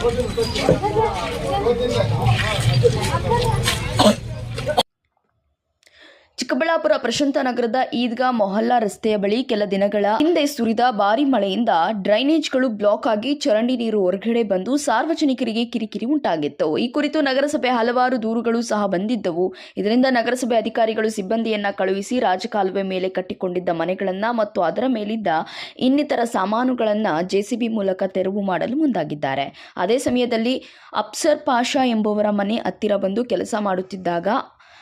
我真边，ಚಿಕ್ಕಬಳ್ಳಾಪುರ ಪ್ರಶಾಂತ ನಗರದ ಈದ್ಗಾ ಮೊಹಲ್ಲಾ ರಸ್ತೆಯ ಬಳಿ ಕೆಲ ದಿನಗಳ ಹಿಂದೆ ಸುರಿದ ಭಾರಿ ಮಳೆಯಿಂದ ಡ್ರೈನೇಜ್ಗಳು ಬ್ಲಾಕ್ ಆಗಿ ಚರಂಡಿ ನೀರು ಹೊರಗಡೆ ಬಂದು ಸಾರ್ವಜನಿಕರಿಗೆ ಕಿರಿಕಿರಿ ಉಂಟಾಗಿತ್ತು. ಈ ಕುರಿತು ನಗರಸಭೆ ಹಲವಾರು ದೂರುಗಳು ಸಹ ಬಂದಿದ್ದವು. ಇದರಿಂದ ನಗರಸಭೆ ಅಧಿಕಾರಿಗಳು ಸಿಬ್ಬಂದಿಯನ್ನ ಕಳುಹಿಸಿ ರಾಜಕಾಲುವೆ ಮೇಲೆ ಕಟ್ಟಿಕೊಂಡಿದ್ದ ಮನೆಗಳನ್ನ ಮತ್ತು ಅದರ ಮೇಲಿದ್ದ ಇನ್ನಿತರ ಸಾಮಾನುಗಳನ್ನ ಜೆಸಿಬಿ ಮೂಲಕ ತೆರವು ಮಾಡಲು ಮುಂದಾಗಿದ್ದಾರೆ. ಅದೇ ಸಮಯದಲ್ಲಿ ಅಪ್ಸರ್ ಪಾಷಾ ಎಂಬುವರ ಮನೆ ಹತ್ತಿರ ಬಂದು ಕೆಲಸ ಮಾಡುತ್ತಿದ್ದಾಗ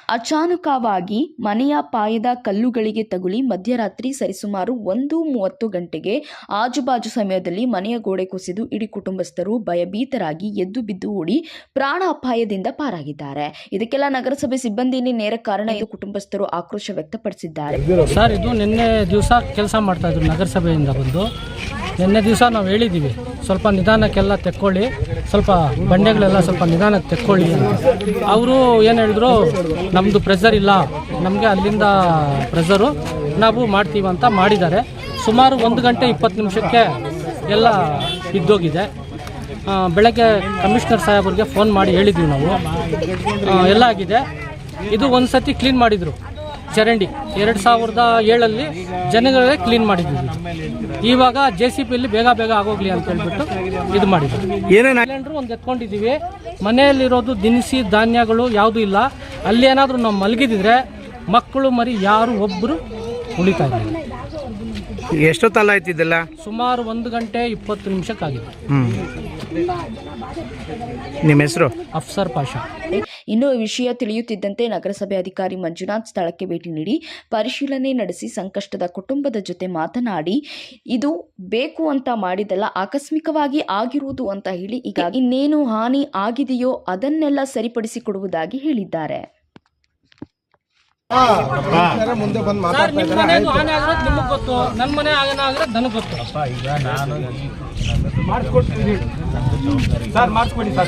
ಅಚಾನಕವಾಗಿ ಮನೆಯ ಪಾಯದ ಕಲ್ಲುಗಳಿಗೆ ತಗುಲಿ ಮಧ್ಯರಾತ್ರಿ ಸರಿಸುಮಾರು ಒಂದು ಮೂವತ್ತು ಗಂಟೆಗೆ ಆಜುಬಾಜು ಸಮಯದಲ್ಲಿ ಮನೆಯ ಗೋಡೆ ಕುಸಿದು ಇಡೀ ಕುಟುಂಬಸ್ಥರು ಭಯಭೀತರಾಗಿ ಎದ್ದು ಬಿದ್ದು ಓಡಿ ಪ್ರಾಣ ಅಪಾಯದಿಂದ ಪಾರಾಗಿದ್ದಾರೆ. ಇದಕ್ಕೆಲ್ಲ ನಗರಸಭೆ ಸಿಬ್ಬಂದಿನೇ ನೇರ ಕಾರಣ ಎಂದು ಕುಟುಂಬಸ್ಥರು ಆಕ್ರೋಶ ವ್ಯಕ್ತಪಡಿಸಿದ್ದಾರೆ. ಸರ್, ಇದು ನಿನ್ನೆ ದಿವಸ ಕೆಲಸ ಮಾಡ್ತಾಯಿದ್ರು ನಗರಸಭೆಯಿಂದ ಬಂದು. ನಿನ್ನೆ ದಿವಸ ನಾವು ಹೇಳಿದ್ದೀವಿ ಸ್ವಲ್ಪ ನಿಧಾನಕ್ಕೆಲ್ಲ ತೆಕ್ಕೊಳ್ಳಿ. ಸ್ವಲ್ಪ ಬಂಡೆಗಳೆಲ್ಲ ಸ್ವಲ್ಪ ನಿಧಾನಕ್ಕೆ ತೆಕ್ಕೊಳ್ಳಿ. ಅವರು ಏನು ಹೇಳಿದ್ರು ನಮ್ಮದು ಪ್ರೆಸರ್ ಇಲ್ಲ. ನಮಗೆ ಅಲ್ಲಿಂದ ಪ್ರೆಸರು ನಾವು ಮಾಡ್ತೀವಿ ಅಂತ ಮಾಡಿದ್ದಾರೆ. ಸುಮಾರು ಒಂದು ಗಂಟೆ ಇಪ್ಪತ್ತು ನಿಮಿಷಕ್ಕೆ ಎಲ್ಲ ಇದ್ದೋಗಿದೆ. ಬೆಳಗ್ಗೆ ಕಮಿಷನರ್ ಸಾಹೇಬ್ರಿಗೆ ಫೋನ್ ಮಾಡಿ ಹೇಳಿದ್ವಿ ನಾವು. ಎಲ್ಲ ಆಗಿದೆ. ಇದು ಒಂದು ಸತಿ ಕ್ಲೀನ್ ಮಾಡಿದರು. ಚರಂಡಿ ಎರಡು ಸಾವಿರದ ಏಳಲ್ಲಿ ಜನಗಳೇ ಕ್ಲೀನ್ ಮಾಡಿದ್ವಿ ಇವಾಗ ಜೆ ಸಿ ಪಿಲಿ ಬೇಗ ಬೇಗ ಆಗೋಗ್ಲಿ ಅಂತ ಹೇಳ್ಬಿಟ್ಟು ಇದು ಮಾಡಿದ್ವಿ ಏನೇನು ಸಿಲಿಂಡ್ರು ಒಂದು ಎತ್ಕೊಂಡಿದ್ದೀವಿ ಮನೆಯಲ್ಲಿರೋದು ದಿನಸಿ ಧಾನ್ಯಗಳು ಯಾವುದೂ ಇಲ್ಲ. ಅಲ್ಲಿ ಏನಾದರೂ ನಾವು ಮಲಗಿದಿದ್ರೆ ಮಕ್ಕಳು ಮರಿ ಯಾರು ಒಬ್ಬರು ಉಳಿತಾ ಇಲ್ಲ ಎಷ್ಟೊತ್ತಲ್ಲ ಆಯ್ತಿದ್ದಲ್ಲ ಸುಮಾರು ಒಂದು ಗಂಟೆ ಇಪ್ಪತ್ತು ನಿಮಿಷಕ್ಕಾಗಿದೆ. ನಿಮ್ಮ ಹೆಸರು? ಅಫ್ಸರ್ ಪಾಷಾ. ಇನ್ನು ಈ ವಿಷಯ ತಿಳಿಯುತ್ತಿದ್ದಂತೆ ನಗರಸಭೆ ಅಧಿಕಾರಿ ಮಂಜುನಾಥ್ ಸ್ಥಳಕ್ಕೆ ಭೇಟಿ ನೀಡಿ ಪರಿಶೀಲನೆ ನಡೆಸಿ ಸಂಕಷ್ಟದ ಕುಟುಂಬದ ಜೊತೆ ಮಾತನಾಡಿ ಇದು ಬೇಕು ಅಂತ ಮಾಡಿದಲ್ಲ ಆಕಸ್ಮಿಕವಾಗಿ ಆಗಿರುವುದು ಅಂತ ಹೇಳಿ ಈಗ ಇನ್ನೇನು ಹಾನಿ ಆಗಿದೆಯೋ ಅದನ್ನೆಲ್ಲ ಸರಿಪಡಿಸಿಕೊಡುವುದಾಗಿ ಹೇಳಿದ್ದಾರೆ. ಸರ್ ನಿಮಗೆ ಗೊತ್ತು. ನನ್ನ ಮನೆ ಆಗನ ಆಗಿರೋದು ನನಗೆ ಗೊತ್ತು.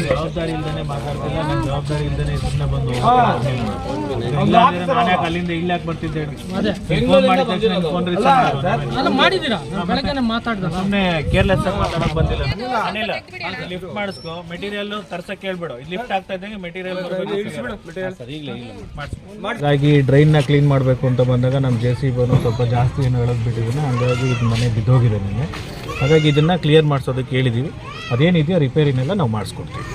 ಜವಾಬ್ದಾರಿ ಸರ್ ಮಾತಾಡ್ತಿಲ್ಲ ನಿಮ್ ಜವಾಬ್ದಾರಿ ಇಲ್ದೇನೆ ಸುಮ್ಮನೆ ಬಂದು ನಾನ್ ಅಲ್ಲಿಂದ ಇಲ್ಲಿ ಯಾಕೆ ಬರ್ತಿದ್ದೆ. ನಿಮ್ಗೆ ಮಾಡಿದ್ದೀರಾ? ನಾನು ಬೆಳಗ್ಗೆನೆ ಮಾತಾಡ್ದೆ. ಸುಮ್ನೆ ಕೇರ್ಲೆಸ್ ಮಾತಾಡಕ್ ಬಂದಿಲ್ಲ. ಅನಿಲ್ಲ ಲಿಫ್ಟ್ ಮಾಡಿಸ್ಕೊ. ಮೆಟೀರಿಯಲ್ ತರ್ಸಕ್ ಕೇಳ್ಬೇಡ ಲಿಫ್ಟ್ ಆಗ್ತಾ ಇದ್ದಂಗೆ ಮೆಟೀರಿಯಲ್ ಹಾಗಾಗಿ ಡ್ರೈನ್ನ ಕ್ಲೀನ್ ಮಾಡಬೇಕು ಅಂತ ಬಂದಾಗ ನಮ್ಮ ಜೆ ಸಿ ಬನ್ನು ಸ್ವಲ್ಪ ಜಾಸ್ತಿ ಏನು ಹೇಳೋದು ಬಿಟ್ಟಿದ್ದೀನಿ ಹಂಗಾಗಿ ಇದು ಮನೆ ಬಿದ್ದೋಗಿದೆ ನಿನ್ನೆ. ಹಾಗಾಗಿ ಇದನ್ನ ಕ್ಲಿಯರ್ ಮಾಡಿಸೋದಕ್ಕೆ ಹೇಳಿದೀವಿ. ಅದೇನಿದೆಯೋ ರಿಪೇರಿನೆಲ್ಲ ನಾವು ಮಾಡಿಸ್ಕೊಡ್ತೀವಿ.